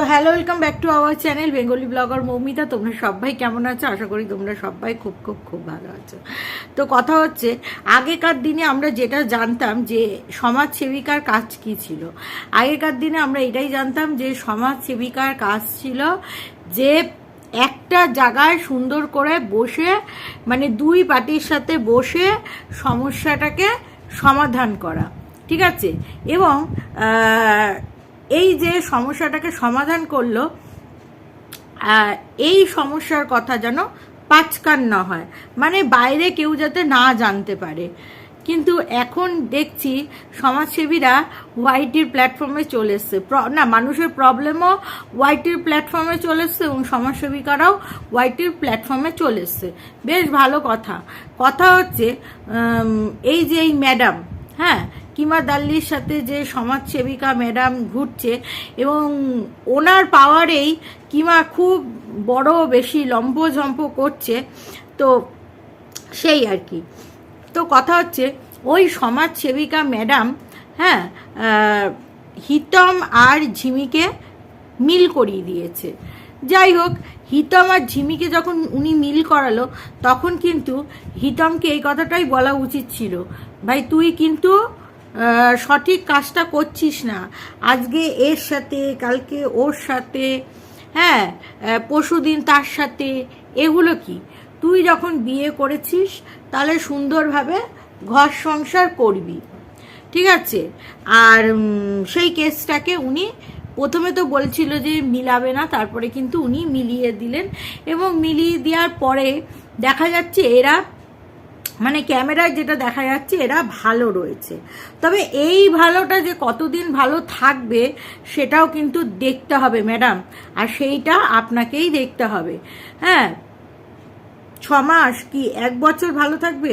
তো hello welcome back to our channel Bengali blogger Moumita তোমরা সবাই কেমন আছো? আশা করি তোমরা সবাই খুব খুব খুব ভালো আছো। তো কথা হচ্ছে, আগেকার দিনে আমরা যেটা জানতাম যে সমাজ সেবিকার কাজ কি ছিল? আগেকার দিনে আমরা এটাই জানতাম যে সমাজ সেবিকার কাজ ছিল যে একটা জায়গায় সুন্দর করে বসে মানে দুই পার্টির সাথে বসে সমস্যাটাকে সমাধান করা। ঠিক আছে? এবং এই যে সমস্যাটাকে সমাধান করল এই সমস্যার কথা যেন পাঁচকান না হয়। মানে বাইরে কেউ যাতে না জানতে পারে। কিন্তু এখন দেখছি সমাজসেবীরা ওয়াইটির প্ল্যাটফর্মে চলে এসছে। না, মানুষের প্রবলেমও ওয়াইটির প্ল্যাটফর্মে চলে এসছে এবং সমাজসেবিকারাও ওয়াইটির প্ল্যাটফর্মে চলে এসছে। বেশ ভালো কথা। কথা হচ্ছে এই যে এই ম্যাডাম হ্যাঁ কিমা দাল্লির সাথে যে সমাজসেবিকা ম্যাডাম ঘুরছে এবং ওনার পাওয়ারেই কিমা খুব বড় বেশি লম্বঝম্প করছে, তো সেই আর কি। তো কথা হচ্ছে, ওই সমাজসেবিকা ম্যাডাম হ্যাঁ হিতম আর ঝিমিকে মিল করিয়ে দিয়েছে। যাই হোক, হিতম আর ঝিমিকে যখন উনি মিল করালো, তখন কিন্তু হিতমকে এই কথাটাই বলা উচিত ছিল, ভাই, তুই কিন্তু সঠিক কাজটা করছিস না। আজকে এর সাথে, কালকে ওর সাথে হ্যাঁ পরশু দিন তার সাথে, এগুলো কি? তুই যখন বিয়ে করেছিস, তাহলে সুন্দরভাবে ঘর সংসার করবি। ঠিক আছে? আর সেই কেসটাকে উনি, প্রথমে তো বলছিল যে মিলাবে না, তারপরে কিন্তু উনি মিলিয়ে দিলেন। এবং মিলিয়ে দেওয়ার পরে দেখা যাচ্ছে এরা মানে ক্যামেরায় যেটা দেখা যাচ্ছে, এরা ভালো রয়েছে। তবে এই ভালোটা যে কতদিন ভালো থাকবে, সেটাও কিন্তু দেখতে হবে, ম্যাডাম। আর সেইটা আপনাকেই দেখতে হবে। হ্যাঁ ছ মাস কি এক বছর ভালো থাকবে?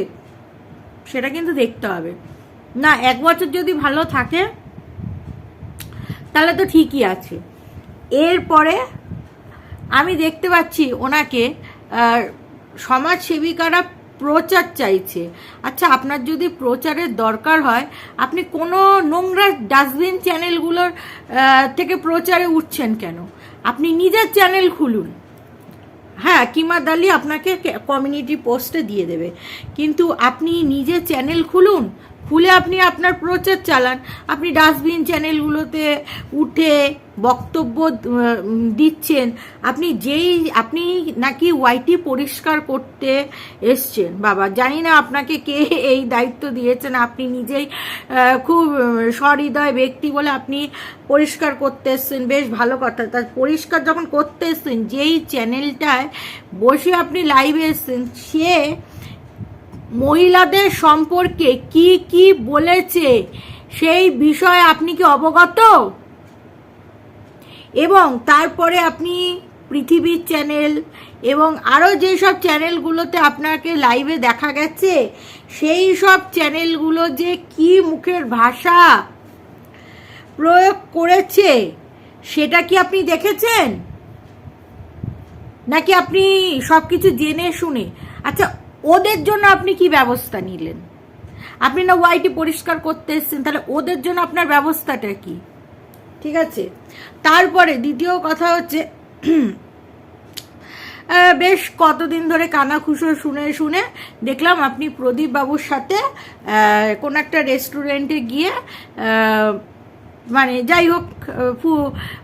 সেটা কিন্তু দেখতে হবে। না, এক বছর যদি ভালো থাকে, তাহলে তো ঠিকই আছে। এরপরে আমি দেখতে পাচ্ছি ওনাকে সমাজসেবিকারা প্রচার চাইছে। আচ্ছা আপনার যদি প্রচারের দরকার হয়, আপনি কোনো নোংরা ডাস্টবিন চ্যানেলগুলোর থেকে প্রচারে উঠছেন কেন? আপনি নিজের চ্যানেল খুলুন। হ্যাঁ কিমা দালি আপনাকে কমিউনিটি পোস্টে দিয়ে দেবে। কিন্তু আপনি নিজে চ্যানেল খুলুন খুলে আপনি আপনার প্রচার চালান। আপনি ডাস্টবিন চ্যানেলগুলোতে উঠে বক্তব্য দিচ্ছেন। আপনি যেই, আপনি নাকি ওয়াইটি পরিষ্কার করতে এসছেন, বাবা। জানি না আপনাকে কে এই দায়িত্ব দিয়েছেন। আপনি নিজেই খুব সহৃদয় ব্যক্তি বলে আপনি পরিষ্কার করতে এসছেন। বেশ ভালো কথা। তা পরিষ্কার যখন করতে এসছেন, যেই চ্যানেলটায় বসে আপনি লাইভে এসছেন, সে মহিলাদের সম্পর্কে কি কি বলেছে সেই বিষয়ে আপনি কি অবগত? এবং তারপরে আপনি পৃথিবীর চ্যানেল এবং আরও যেসব চ্যানেলগুলোতে আপনাকে লাইভে দেখা গেছে, সেই সব চ্যানেলগুলো যে কি মুখের ভাষা প্রয়োগ করেছে, সেটা কি আপনি দেখেছেন? নাকি আপনি সব কিছু জেনে শুনে? আচ্ছা ওদের জন্য আপনি কি ব্যবস্থা নিলেন? আপনি না ওয়াইটি পরিষ্কার করতে এসেছেন, তাহলে ওদের জন্য আপনার ব্যবস্থাটা কি? ঠিক আছে? তারপরে দ্বিতীয় কথা হচ্ছে বেশ কতদিন ধরে কানা কানাখুশো শুনে শুনে দেখলাম আপনি প্রদীপ বাবুর সাথে কোনো একটা রেস্টুরেন্টে গিয়ে মানে যাই হোক ফু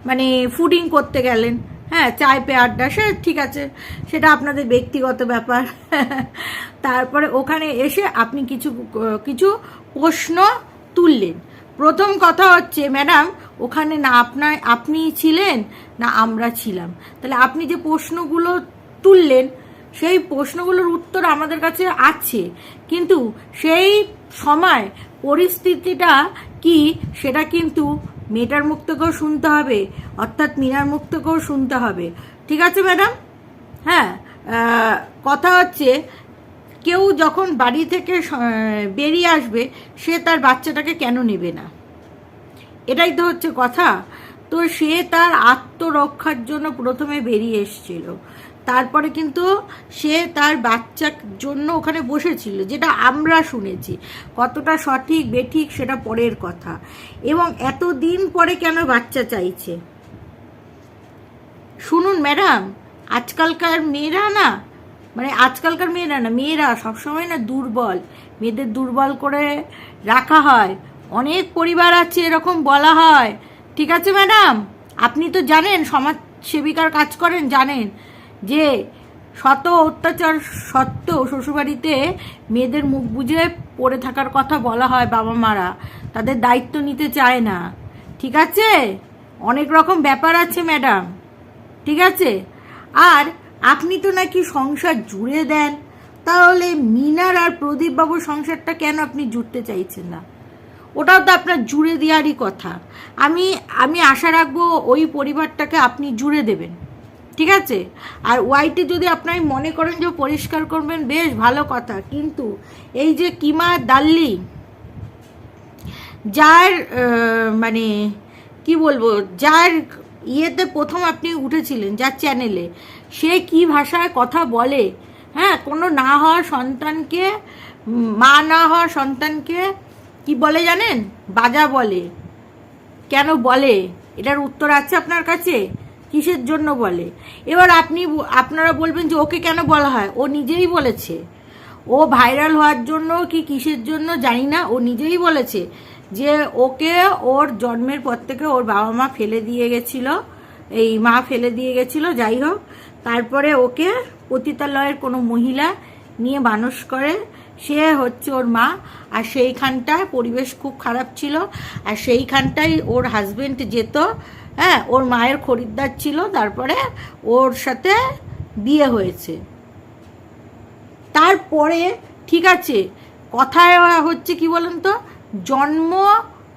মানে ফুডিং করতে গেলেন। হ্যাঁ চায় আড্ডা, সে ঠিক আছে, সেটা আপনাদের ব্যক্তিগত ব্যাপার। তারপরে ওখানে এসে আপনি কিছু কিছু প্রশ্ন তুললেন। প্রথম কথা হচ্ছে, ম্যাডাম, ওখানে না আপনার, আপনি ছিলেন না আমরা ছিলাম? তাহলে আপনি যে প্রশ্নগুলো তুললেন, সেই প্রশ্নগুলোর উত্তর আমাদের কাছে আছে। কিন্তু সেই সময় পরিস্থিতিটা কি, সেটা কিন্তু মেয়েটার মুখ থেকেও শুনতে হবে, অর্থাৎ মিনার মুখ থেকেও শুনতে হবে। ঠিক আছে, ম্যাডাম? হ্যাঁ কথা হচ্ছে, কেউ যখন বাড়ি থেকে বেরিয়ে আসবে, সে তার বাচ্চাটাকে কেন নেবে না? এটাই তো হচ্ছে কথা। তো সে তার আত্মরক্ষার জন্য প্রথমে বেরিয়ে এসেছিল। তারপরে কিন্তু সে তার বাচ্চার জন্য ওখানে বসেছিল, যেটা আমরা শুনেছি। কতটা সঠিক, বেঠিক, সেটা পরের কথা। এবং এত দিন পরে কেন বাচ্চা চাইছে? শুনুন ম্যাডাম, আজকালকার মেয়েরা না মানে আজকালকার মেয়েরা না, মেয়েরা সবসময় না দুর্বল। মেয়েদের দুর্বল করে রাখা হয়। অনেক পরিবার আছে, এরকম বলা হয়। ঠিক আছে ম্যাডাম? আপনি তো জানেন সমাজ সেবিকার কাজ করেন, জানেন। যে শত অত্যাচার সত্ত্বেও শ্বশুরবাড়িতে মেয়েদের মুখ বুঝে পড়ে থাকার কথা বলা হয় বাবা মারা। তাদের দায়িত্ব নিতে চায় না। ঠিক আছে? অনেক রকম ব্যাপার আছে, ম্যাডাম। ঠিক আছে? আর আপনি তো নাকি সংসার জুড়ে দেন। তাহলে মিনার আর প্রদীপ বাবুর সংসারটা কেন আপনি জুড়তে চাইছেন না? ওটাও তো আপনার জুড়ে দেওয়ারই কথা। আমি আমি আশা রাখব ওই পরিবারটাকে আপনি জুড়ে দেবেন। ঠিক আছে? আর ওয়াইটি যদি আপনার মনে করেন যে পরিষ্কার করবেন, বেশ ভালো কথা। কিন্তু এই যে কিমা দাল্লি, যার মানে কি বলব, যার ইয়েতে প্রথম আপনি উঠেছিলেন, যার চ্যানেলে সে কি ভাষায় কথা বলে? হ্যাঁ কোনো না হওয়া সন্তানকে, মা না হওয়া সন্তানকে কি বলে জানেন? বাজা বলে। কেন বলে? এটার উত্তর আছে আপনার কাছে? কিসের জন্য বলে? এবার আপনি আপনারা বলবেন যে ওকে কেন বলা হয়? ও নিজেই বলেছে। ও ভাইরাল হওয়ার জন্য কি কিসের জন্য জানি না, ও নিজেই বলেছে যে ওকে ওর জন্মের পর থেকে ওর বাবা মা ফেলে দিয়ে গেছিল, এই মা ফেলে দিয়ে গেছিল, যাই হোক। তারপরে ওকে পতিতালয়ের কোনো মহিলা নিয়ে মানুষ করে, সে হচ্ছে ওর মা। আর সেইখানটায় পরিবেশ খুব খারাপ ছিল। আর সেইখানটায় ওর হাজবেন্ড যেত হ্যাঁ ওর মায়ের খরিদ্দার ছিল, তারপরে ওর সাথে বিয়ে হয়েছে। তারপরে, ঠিক আছে, কথায় হচ্ছে কি বলেন তো? জন্ম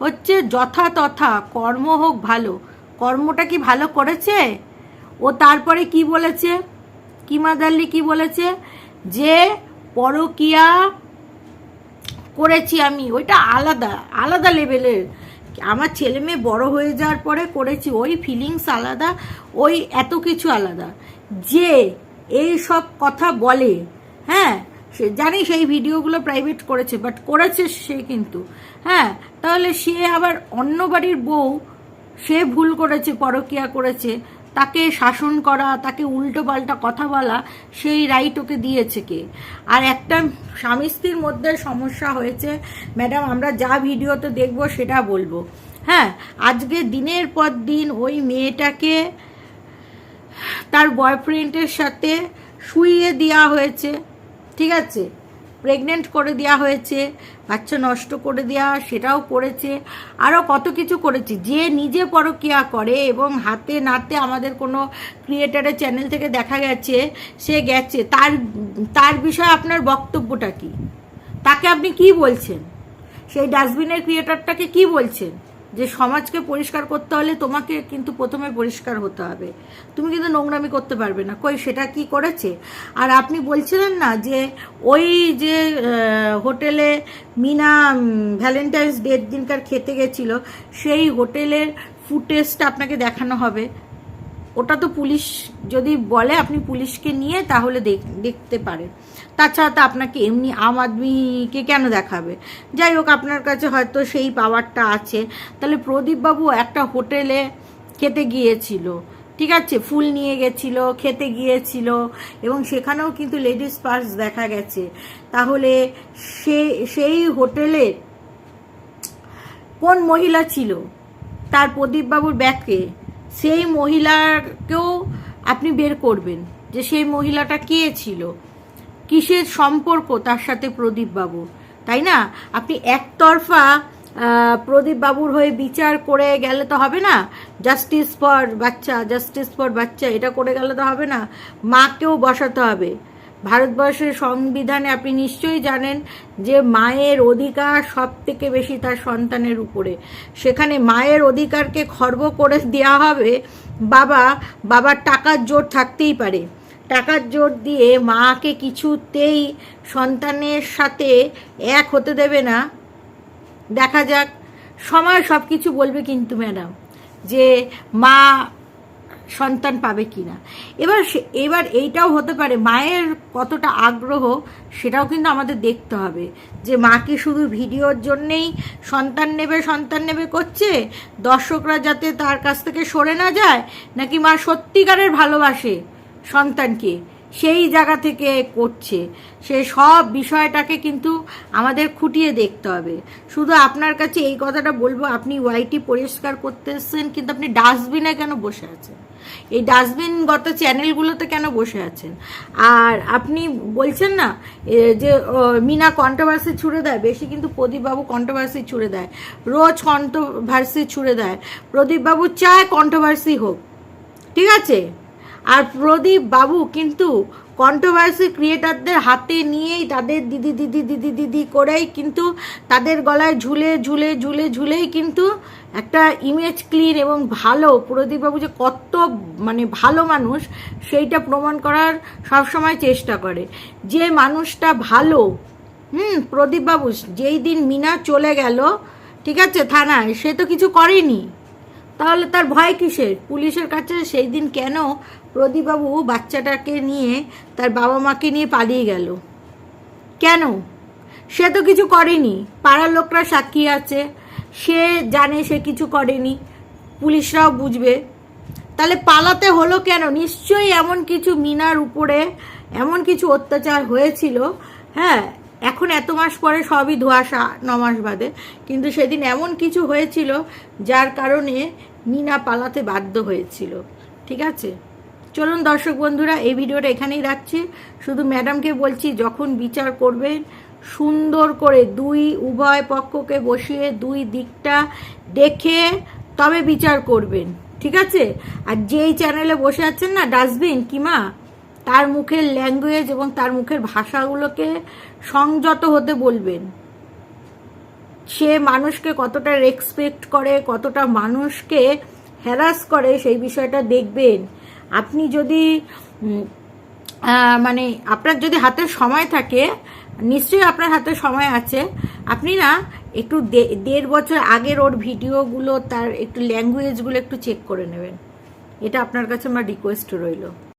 হচ্ছে যথা তথা, কর্ম হোক ভালো। কর্মটা কি ভালো করেছে? ও তারপরে কি বলেছে? কিমাদাল্লি কি বলেছে? যে পরকিয়া করেছি আমি, ওইটা আলাদা আলাদা লেভেলের আমার ছেলে মেয়ে বড় হয়ে যাওয়ার পরে করেছি, ওই ফিলিংস আলাদা, ওই এত কিছু আলাদা। যে এই সব কথা বলে হ্যাঁ সে জানি সেই ভিডিওগুলো প্রাইভেট করেছে বাট করেছে সে কিন্তু। হ্যাঁ তাহলে সে আবার অন্য বাড়ির বউ, সে ভুল করেছে, পরকিয়া করেছে। তাকে শাসন করা, তাকে উল্টো পাল্টা কথা বলা, সেই রাইট ওকে দিয়েছে কে? আর একটা স্বামী স্ত্রীর মধ্যে সমস্যা হয়েছে। ম্যাডাম, আমরা যা ভিডিওতে দেখব সেটা বলব। হ্যাঁ আজকে দিনের পর দিন ওই মেয়েটাকে তার বয়ফ্রেন্ডের সাথে শুইয়ে দেওয়া হয়েছে। ঠিক আছে? প্রেগনেন্ট করে দেওয়া হয়েছে, বাচ্চা নষ্ট করে দেওয়া সেটাও করেছে আরও কত কিছু করেছে। যে নিজে পরকিয়া করে এবং হাতে নাতে আমাদের কোনো ক্রিয়েটারের চ্যানেল থেকে দেখা গেছে, সে গেছে, তার তার বিষয়ে আপনার বক্তব্যটা কি? তাকে আপনি কি বলছেন? সেই ডাস্টবিনের ক্রিয়েটারটাকে কি বলছেন? যে সমাজকে পরিষ্কার করতে হলে তোমাকে কিন্তু প্রথমে পরিষ্কার হতে হবে। তুমি কিন্তু নোংরামি করতে পারবে না। কই, সেটা কি করেছে? আর আপনি বলছিলেন না যে ওই যে হোটেলে মিনা ভ্যালেন্টাইন্স ডের দিনকার খেতে গেছিল, সেই হোটেলের ফুটেজটা আপনাকে দেখানো হবে। ওটা তো পুলিশ, যদি বলে আপনি পুলিশকে নিয়ে তাহলে দেখ- দেখতে পারেন। তাছাড়া তো আপনাকে এমনি আম আদমিকে কেন দেখাবে? যাই হোক, আপনার কাছে হয়তো সেই পাওয়ারটা আছে। তাহলে প্রদীপবাবু একটা হোটেলে খেতে গিয়েছিল, ঠিক আছে? ফুল নিয়ে গেছিল, খেতে গিয়েছিল, এবং সেখানেও কিন্তু লেডিস পার্স দেখা গেছে। তাহলে সে, সেই হোটেলের কোন মহিলা ছিল? তার প্রদীপবাবুর ব্যাগকে। সেই মহিলাকেও আপনি বের করবেন যে সেই মহিলাটা কে ছিল? কিসের সম্পর্ক তার সাথে প্রদীপবাবু তাই না? আপনি একতরফা আহ, প্রদীপবাবুর হয়ে বিচার করে গেলে তো হবে না। জাস্টিস ফর বাচ্চা জাস্টিস ফর বাচ্চা এটা করে গেলে তো হবে না। মাকেও বসাতে হবে। ভারতবর্ষের সংবিধানে আপনি নিশ্চয়ই জানেন যে মায়ের অধিকার সব থেকে বেশি তার সন্তানের উপরে। সেখানে মায়ের অধিকারকে খর্ব করে দেওয়া হবে বাবা বাবার টাকার জোর থাকতেই পারে। টাকার জোর দিয়ে মাকে কিছুতেই সন্তানের সাথে এক হতে দেবে না। দেখা যাক, সময় সব কিছু বলবে কিন্তু ম্যাডাম যে মা সন্তান পাবে কি না এবার এবার এইটাও হতে পারে, মায়ের কতটা আগ্রহ সেটাও কিন্তু আমাদের দেখতে হবে যে মা কি শুধু ভিডিওর জন্যেই সন্তান নেবে সন্তান নেবে করছে? দর্শকরা যাতে তার কাছ থেকে সরে না যায়, নাকি মা সত্যিকারের ভালোবাসে? সন্তানকে, সেই জায়গা থেকে করছে। সে সব বিষয়টাকে কিন্তু আমাদের খুঁটিয়ে দেখতে হবে। শুধু আপনার কাছে এই কথাটা বলব, আপনি ওয়াইটি পরিষ্কার করতে কিন্তু আপনি ডাস্টবিনে কেন বসে আছেন? এই ডাস্টবিনগত চ্যানেলগুলোতে কেন বসে আছেন? আর আপনি বলছেন না যে মিনা কন্ট্রোভার্সি ছুড়ে দেয়, বেশি কিন্তু প্রদীপবাবু কন্ট্রোভার্সি ছুড়ে দেয়, রোজ কন্ট্রোভার্সি ছুড়ে দেয়। প্রদীপবাবু চায় কন্ট্রোভার্সি হোক, ঠিক আছে? আর প্রদীপ বাবু কিন্তু কন্ট্রোভার্সি ক্রিয়েটারদের হাতে নিয়েই তাদের দিদি দিদি দিদি দিদি করেই কিন্তু তাদের গলায় ঝুলে ঝুলে ঝুলে, ঝুলেই কিন্তু একটা ইমেজ ক্লিন এবং ভালো প্রদীপবাবু যে কত মানে ভালো মানুষ, সেইটা প্রমাণ করার সবসময় চেষ্টা করে। যে মানুষটা ভালো, হুম প্রদীপবাবু যেই দিন মিনা চলে গেল, ঠিক আছে, থানায়, সে তো কিছু করেনি। তাহলে তার ভয় কিসের? পুলিশের কাছে সেই দিন কেন প্রদীপবাবু বাচ্চাটাকে নিয়ে তার বাবা মাকে নিয়ে পালিয়ে গেল? কেন? সে তো কিছু করেনি। পাড়ার লোকরা সাক্ষী আছে। সে জানে সে কিছু করেনি। পুলিশরাও বুঝবে। তাহলে পালাতে হলো কেন? নিশ্চয়ই এমন কিছু মিনার উপরে এমন কিছু অত্যাচার হয়েছিল হ্যাঁ? এখন এত মাস পরে সবই ধোয়াশা, ন মাস বাদে। কিন্তু সেদিন এমন কিছু হয়েছিল যার কারণে মিনা পালাতে বাধ্য হয়েছিল। ঠিক আছে? চলুন দর্শক বন্ধুরা, এই ভিডিওটা এখানেই রাখছি। শুধু ম্যাডামকে বলছি, যখন বিচার করবেন, সুন্দর করে দুই উভয় পক্ষকে বসিয়ে দুই দিকটা দেখে তবে বিচার করবেন। ঠিক আছে? আর যেই চ্যানেলে বসে আছেন না, ডাস্টবিন, কিমা? তার মুখের ল্যাঙ্গুয়েজ এবং তার মুখের ভাষাগুলোকে সংযত হতে বলবেন। সে মানুষকে কতটা রেসপেক্ট করে, কতটা মানুষকে হ্যারাস করে সেই বিষয়টা দেখবেন। আপনি যদি মানে আপনার যদি হাতে সময় থাকে, নিশ্চয়ই আপনার হাতে সময় আছে, আপনি না একটু দেড় বছর আগের ওর ভিডিওগুলো, তার একটু ল্যাঙ্গুয়েজগুলো একটু চেক করে নেবেন। এটা আপনার কাছে আমার রিকোয়েস্ট রইল।